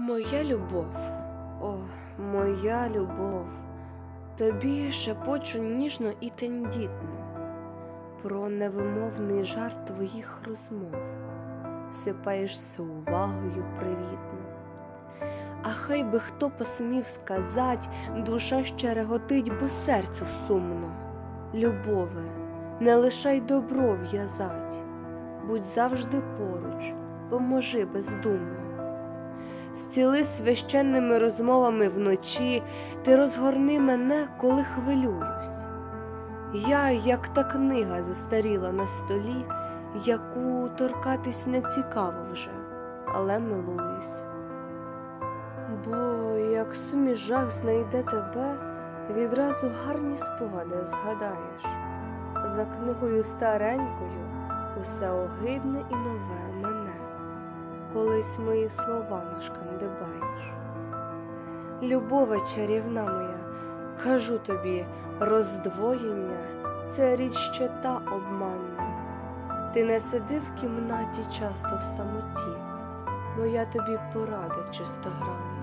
Моя любов, о, моя любов, тобі шепочу ніжно і тендітно про невимовний жарт твоїх розмов, сипаєшся увагою привітно. А хай би хто посмів сказать, душа ще реготить, бо серцю сумно. Любове, не лишай добро в'язать, будь завжди поруч, поможи бездумно. Зціли священними розмовами вночі, ти розгорни мене, коли хвилююсь. Я, як та книга застаріла на столі, яку торкатись не цікаво вже, але милуюсь. Бо як суміш жах знайде тебе, відразу гарні спогади згадаєш. За книгою старенькою усе огидне і нове мене, колись мої слова нашкандибаєш. Любове чарівна моя, кажу тобі, роздвоєння це річ ще та обманна. Ти не сиди в кімнаті часто в самоті, моя тобі порада чистогранна.